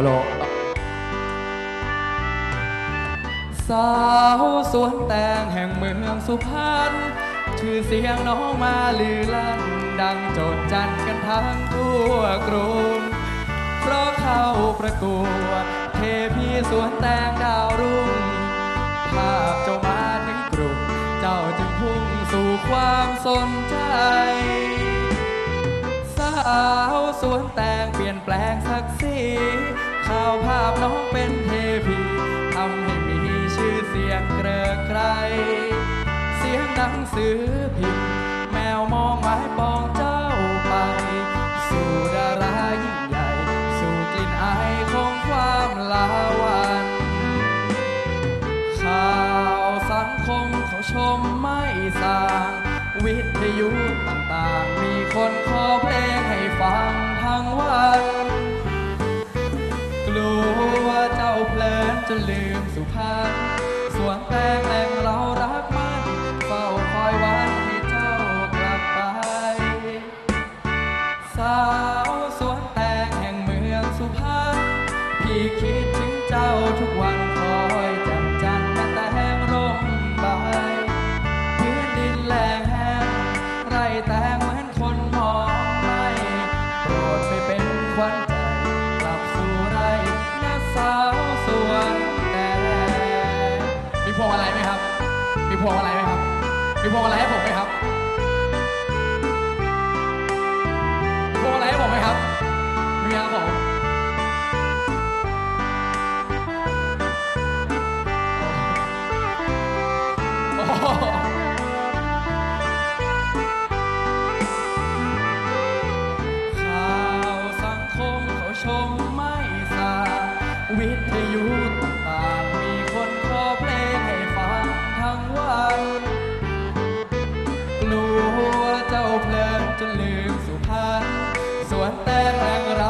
ฮัลโหล สาวสวนแตงแห่งเมืองสุพรรณชื่อเสียงน้องมาลือลั่น ดังโจดจันกันทั้งทั่วกรุงเพราะเข้าประกวดเทพีสวนแตงดาวรุ่ง ภาพเจ้ามาถึงกรุงเจ้าจึงพุ่งสู่ความสนใจ สาวสวนแตงเปลี่ยนแปลงศักดิ์ศรีข่าว ภาพน้องเป็นเทพีทำให้มีชื่อเสียงเกริกไกรเสียงหนังสือพิมพ์แมวมองหมายปองเจ้าไป สู่ดารายิ่งใหญ่ สู่กลิ่นอายของความลาวันข่าวสังคมเขาชมไม่สาง วิทยุต่างๆ มีคนขอเพลง จนลืมสุพรรณสวนแตงแหล่งเรารักมันเฝ้าคอยวันที่เจ้ากลับไป สาวสวนแตงแห่งเมืองสุพรรณพี่คิดถึงเจ้าทุกวันคอยจันจันทร์มาแต่แห้งร่มใบพื้นดินแหลงแห้งไรแตง มีพวงอะไรไหมครับ มีพวงอะไรไหมครับ มีพวงอะไรให้ผมไหมครับ นัวเจ้าเพลินจนลืมสุภารณสวนแตงแรงรั